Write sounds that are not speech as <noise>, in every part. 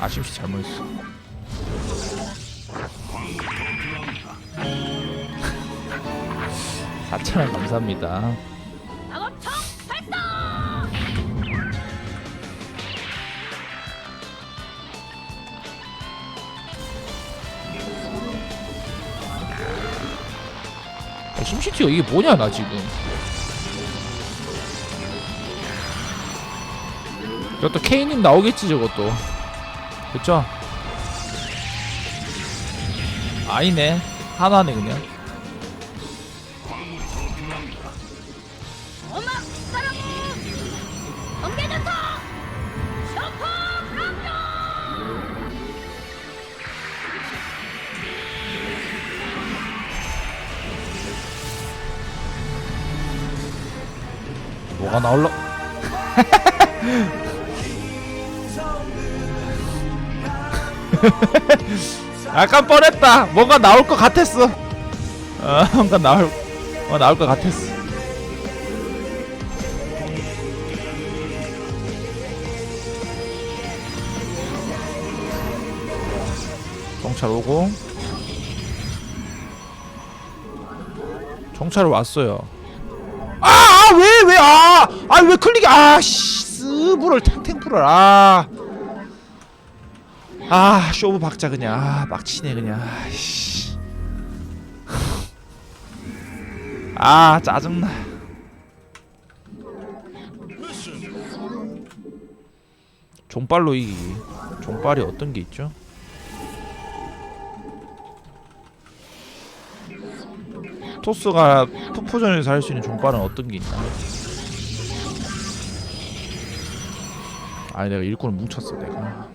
아심씨 잘못했어. <laughs> 사천 원 감사합니다. 작업총 발동! 아, 심시티가 이게 뭐냐 나 지금. 이것도 케이님 나오겠지 저것도. 그쵸? 아니네. 하나네 그냥. 뭐가 나올라? <laughs> <laughs> 약간 뻔했다. 뭔가 나올 것 같았어. 어, <laughs> 뭔가 나올, 어, 나올 것 같았어. 정찰 오고. 정찰 왔어요. 아, 아, 왜, 왜, 아, 아, 왜 클릭이, 아, 씨, 스브를 탱탱프를, 아, 아, 쇼부 박자 그냥, 아, 막치네 그냥, 아, 씨, 아, 짜증나. 종빨로 이기기. 종빨이 어떤 게 있죠? 토스가 푸푸전에서 할 수 있는 종빨은 어떤 게 있나? 아니 내가 일꾼을 뭉쳤어 내가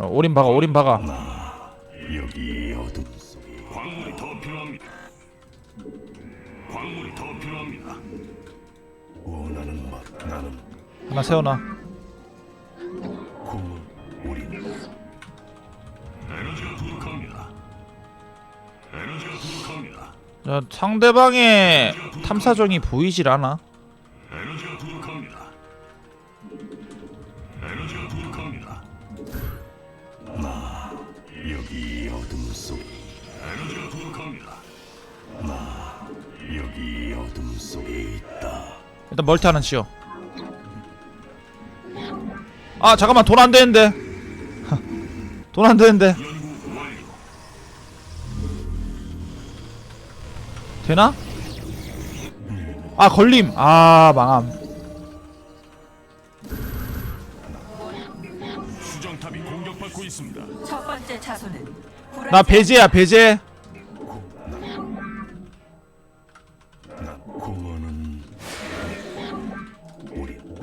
어, 올인 박아 올인 박아 여기 어둠 속에 광물이 더 필요합니다. 광물이 더 필요합니다. 원하는 맛 나는 하나 세워놔 고 우린 에너지가 부족합니다. 에너지가 부족합니다. 자, 상대방의 탐사정이 보이질 않아 일단 멀티 하나 치워. 아 잠깐만. 돈 안 되는데. <laughs> 돈 안 되는데. 연구 완료. 되나? 아 걸림. 아 망함. 수정탑이 공격받고 있습니다. 첫 번째 차소는 나 배제야 배제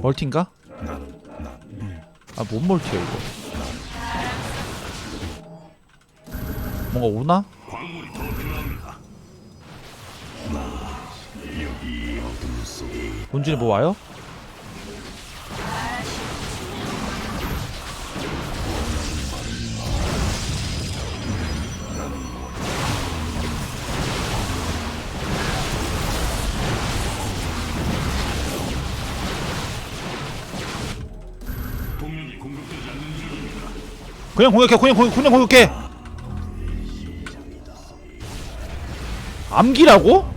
멀티인가? 난 아못 멀티야 이거 뭔가 오나? 본진에 뭐 와요? 그냥 공격해 그냥 공격 그냥 공격해 암기라고?